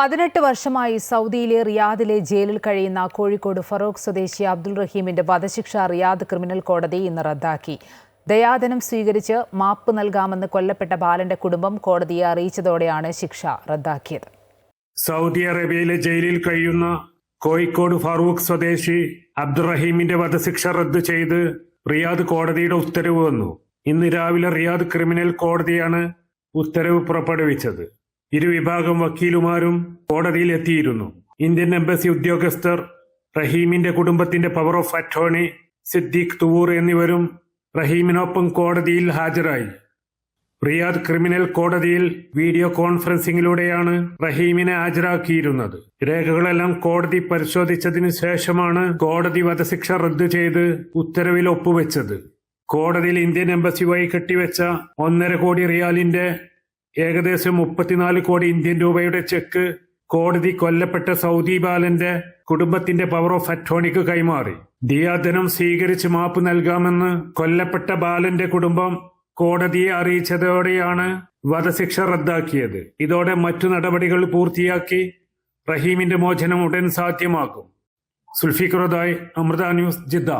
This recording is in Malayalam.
പതിനെട്ട് വർഷമായി സൗദിയിലെ റിയാദിലെ ജയിലിൽ കഴിയുന്ന കോഴിക്കോട് ഫറോക്ക് സ്വദേശി അബ്ദുൾ റഹീമിന്റെ വധശിക്ഷ റിയാദ് ക്രിമിനൽ കോടതി ഇന്ന് റദ്ദാക്കി. ദയാദനം സ്വീകരിച്ച് മാപ്പ് നൽകാമെന്ന് കൊല്ലപ്പെട്ട ബാലന്റെ കുടുംബം കോടതിയെ അറിയിച്ചതോടെയാണ് ശിക്ഷ റദ്ദാക്കിയത്. സൗദി അറേബ്യയിലെ ജയിലിൽ കഴിയുന്ന കോഴിക്കോട് ഫറൂഖ് സ്വദേശി അബ്ദുറഹീമിന്റെ വധശിക്ഷ റദ്ദു ചെയ്ത് റിയാദ് കോടതിയുടെ ഉത്തരവ് വന്നു. ഇന്ന് രാവിലെ റിയാദ് ക്രിമിനൽ കോടതിയാണ് ഉത്തരവ് പുറപ്പെടുവിച്ചത്. ഇരുവിഭാഗം വക്കീലുമാരും കോടതിയിൽ എത്തിയിരുന്നു. ഇന്ത്യൻ എംബസി ഉദ്യോഗസ്ഥർ റഹീമിന്റെ കുടുംബത്തിന്റെ power of attorney Siddique Thuvoor എന്നിവരും റഹീമിനൊപ്പം കോടതിയിൽ ഹാജരായി. റിയാദ് ക്രിമിനൽ കോടതിയിൽ വീഡിയോ കോൺഫറൻസിംഗിലൂടെയാണ് റഹീമിനെ ഹാജരാക്കിയിരുന്നത്. രേഖകളെല്ലാം കോടതി പരിശോധിച്ചതിനു ശേഷമാണ് കോടതി വധശിക്ഷ റദ്ദു ചെയ്ത് ഉത്തരവിൽ ഒപ്പുവെച്ചത്. കോടതിയിൽ ഇന്ത്യൻ എംബസി വഴി കെട്ടിവെച്ച ഒന്നര കോടി റിയാലിന്റെ ഏകദേശം മുപ്പത്തിനാല് കോടി ഇന്ത്യൻ രൂപയുടെ ചെക്ക് കോടതി കൊല്ലപ്പെട്ട സൗദി ബാലന്റെ കുടുംബത്തിന്റെ പവർ ഓഫ് അറ്റോണിക്ക് കൈമാറി. ദിയാധനം സ്വീകരിച്ച് മാപ്പ് നൽകാമെന്ന് കൊല്ലപ്പെട്ട ബാലന്റെ കുടുംബം കോടതിയെ അറിയിച്ചതോടെയാണ് വധശിക്ഷ റദ്ദാക്കിയത്. ഇതോടെ മറ്റു നടപടികൾ പൂർത്തിയാക്കി റഹീമിന്റെ മോചനം ഉടൻ സാധ്യമാകും. സുൽഫിഖറുദായ് അമൃത ന്യൂസ് ജിദ്ദ.